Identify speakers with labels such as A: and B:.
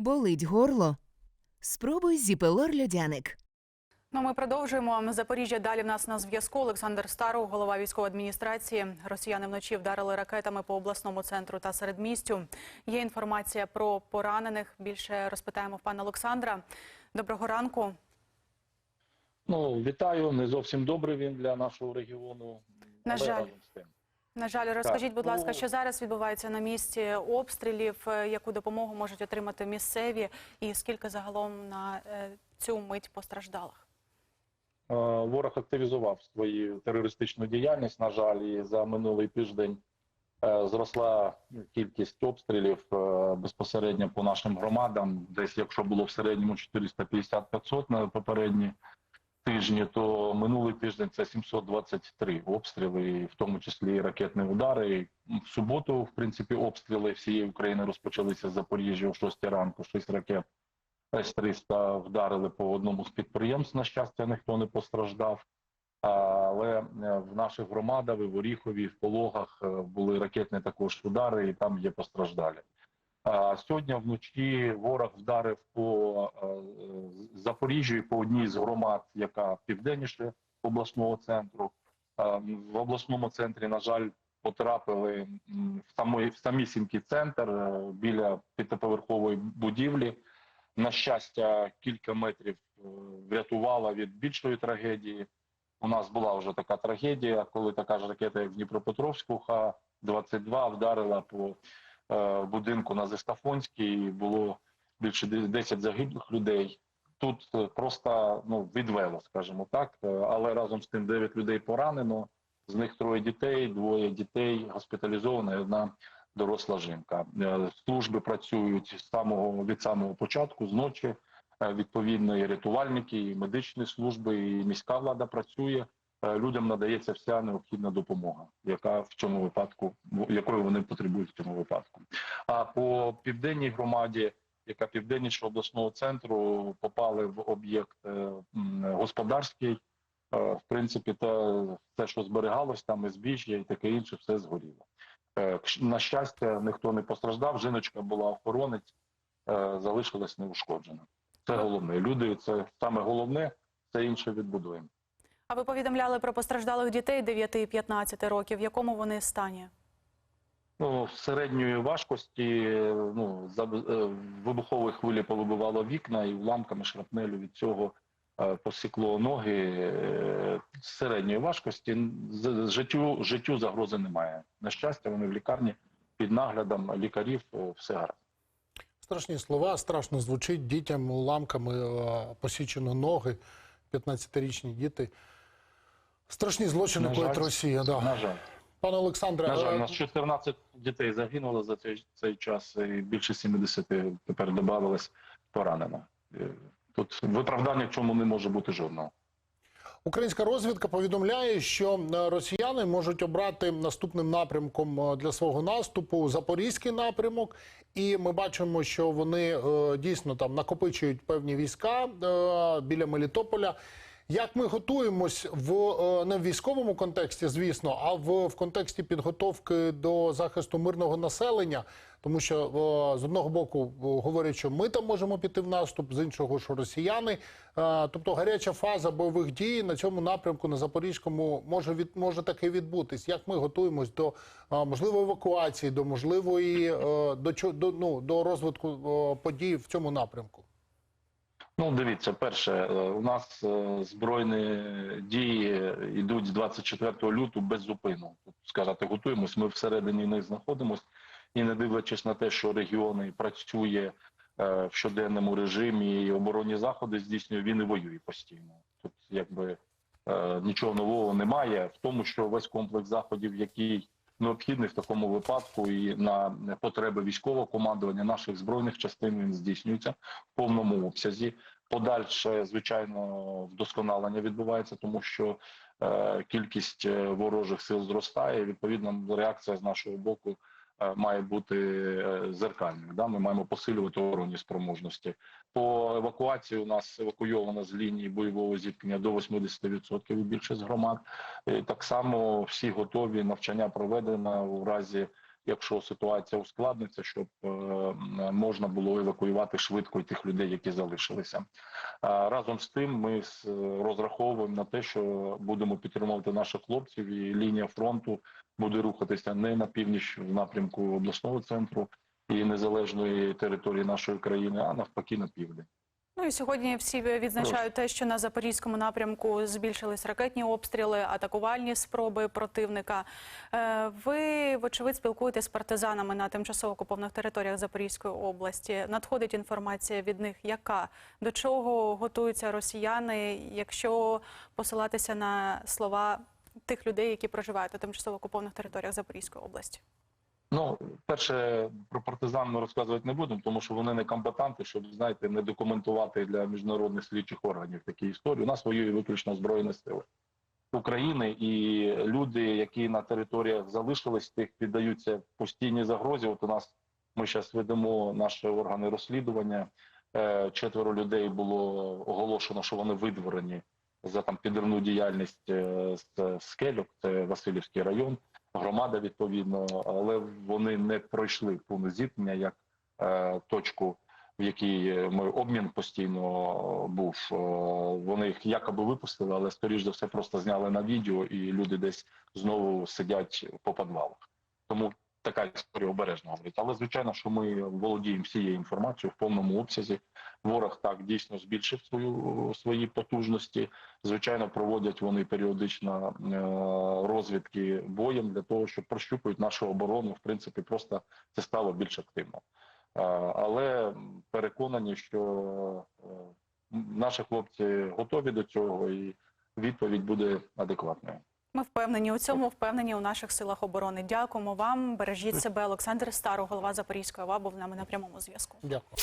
A: Болить горло? Спробуй зіпелор льодяник.
B: Ну, ми продовжуємо. Запоріжжя далі в нас на зв'язку. Олександр Старов, голова військової адміністрації. Росіяни вночі вдарили ракетами по обласному центру та середмістю. Є інформація про поранених. Більше розпитаємо в пана Олександра. Доброго ранку.
C: Ну, вітаю. Не зовсім добрий він для нашого регіону.
B: На
C: але
B: жаль.
C: разом з тим.
B: На жаль, розкажіть, будь
C: ну-
B: ласка, що зараз відбувається на місці обстрілів, е, яку допомогу можуть отримати місцеві, і скільки загалом на е, цю мить постраждалих?
C: Е, Ворог активізував свою терористичну діяльність. На жаль, і за минулий тиждень зросла кількість обстрілів безпосередньо по нашим громадам. Десь, якщо було в середньому 450-500 на попередні тижні, то минулий тиждень це 723 обстріли, в тому числі і ракетні удари. В суботу, в принципі, обстріли всієї України розпочалися з Запоріжжя о 6 ранку, 6 ракет. С-300 вдарили по одному з підприємств. На щастя, ніхто не постраждав. Але е, в наших громадах, в Оріхові, в Пологах е, були ракетні також удари, і там є постраждалі. Сьогодні вночі ворог вдарив по е, Запоріжжю по одній з громад, яка південніше обласного центру. Е, В обласному центрі, на жаль, потрапили в самий в самісінький центр е, біля п'ятиповерхової будівлі. На щастя, кілька метрів врятувала від більшої трагедії. У нас була вже така трагедія, коли така ж ракета, як в Дніпропетровську, Х-22 вдарила по е, будинку на Зестафонській. Було більше де- 10 загиблих людей. Тут е, просто ну, відвело, скажімо так. Е, Але разом з тим 9 людей поранено. З них троє дітей, двоє дітей госпіталізовано, і одна доросла жінка. Служби працюють з самого від самого початку, з ночі. Відповідно, і рятувальники, і медичні служби, і міська влада працює. Е, Людям надається вся необхідна допомога, яка в цьому випадку якої вони потребують в цьому випадку. А по південній громаді, яка південніше обласного центру, попали в об'єкт е, господарський. Е, В принципі, те, те, що зберігалось там, і збіжжя і таке інше, все згоріло. На щастя, ніхто не постраждав. Жіночка була охоронець, залишилась неушкоджена. Це головне. Люди це саме головне, це інше відбудуємо.
B: А ви повідомляли про постраждалих дітей 9 і 15 років. В якому вони стані?
C: Ну, середньої важкості ну, за, е, вибухової хвилі повибивало вікна і уламками шрапнелю від цього е, посікло ноги. Е, середньої важкості життю, життю загрози немає. На щастя, вони в лікарні під наглядом лікарів все гаразд.
D: Страшні слова, страшно звучить дітям уламками посічено ноги, 15-річні діти. Страшні злочини
C: На
D: коїть
C: жаль,
D: Росія. Да.
C: На жаль.
D: Пане Олександре,
C: На жаль,
D: е,
C: у нас 14 дітей загинуло за цей, цей час, і більше 70 тепер додавалось поранено. Е, Тут виправдання в чому не може бути жодного.
D: українська розвідка повідомляє, що е, росіяни можуть обрати наступним напрямком для свого наступу запорізький напрямок, і ми бачимо, що вони дійсно там накопичують певні війська біля Мелітополя. Як ми готуємось в е, не в військовому контексті, звісно, а в, в контексті підготовки до захисту мирного населення, тому що е, з одного боку е, говорять, що ми там можемо піти в наступ, з іншого, що росіяни. Тобто гаряча фаза бойових дій на цьому напрямку на Запорізькому може від може таки відбутись. Як ми готуємось до можливої евакуації, до можливої до до, ну, до розвитку подій в цьому напрямку?
C: Ну, дивіться, перше, е, у нас е, збройні дії йдуть з 24 лютого без зупину. Сказати, готуємось. Ми всередині них знаходимося, і не дивлячись на те, що регіони працює е, в щоденному режимі і оборонні заходи здійснює, він і воює постійно. Тут якби нічого нового немає в тому, що весь комплекс заходів, який необхідний в такому випадку, і на потреби військового командування наших збройних частин він здійснюється в повному обсязі. Подальше, звичайно, вдосконалення відбувається, тому що е, кількість е, ворожих сил зростає. і, Відповідно, реакція з нашого боку має бути зеркальним. зеркальною. Да? Ми маємо посилювати оборонні спроможності. По евакуації у нас евакуйовано з лінії бойового зіткнення до 80% і більше з громад. Так само всі готові навчання проведено у разі якщо ситуація ускладниться, щоб е, можна було евакуювати швидко тих людей, які залишилися. Разом з тим, ми розраховуємо на те, що будемо підтримувати наших хлопців, і лінія фронту буде рухатися не на північ в напрямку обласного центру і незалежної території нашої країни, а навпаки на південь.
B: Ну і сьогодні всі відзначають те, що на запорізькому напрямку збільшились ракетні обстріли, атакувальні спроби противника. Е, Ви, вочевидь, спілкуєтесь з партизанами на тимчасово окупованих територіях Запорізької області. Надходить інформація від них, яка до чого готуються росіяни, якщо посилатися на слова тих людей, які проживають на тимчасово окупованих територіях Запорізької області.
C: Ну, перше, про партизан ми розказувати не будемо, тому що вони не комбатанти, щоб знаєте, не документувати для міжнародних слідчих органів такі історії. У нас воює виключно збройні сили України, і люди, які на територіях залишились, тих піддаються постійній загрозі. От у нас ми зараз ведемо наші органи розслідування. Е, Четверо людей було оголошено, що вони видворені за там підривну діяльність е, з скельок. Це Васильівський район громада відповідно, але вони не пройшли повне зіткнення як е, точку, в якій ми обмін постійно був. Е, вони їх якоби випустили, але скоріш за все просто зняли на відео, і люди десь знову сидять по підвалах. Тому така історія обережно говорить. Але звичайно, що ми володіємо всією інформацією в повному обсязі. Ворог так дійсно збільшив свою свої потужності. Звичайно, проводять вони періодично е, розвідки боєм для того, щоб прощупують нашу оборону. В принципі, просто це стало більш активно. Е, Але переконані, що е, наші хлопці готові до цього, і відповідь буде адекватною.
B: Ми впевнені у цьому, впевнені у наших силах оборони. Дякуємо вам. Бережіть себе. Олександр Старо, голова Запорізької ОВА, був нами на прямому зв'язку.
D: Дякую.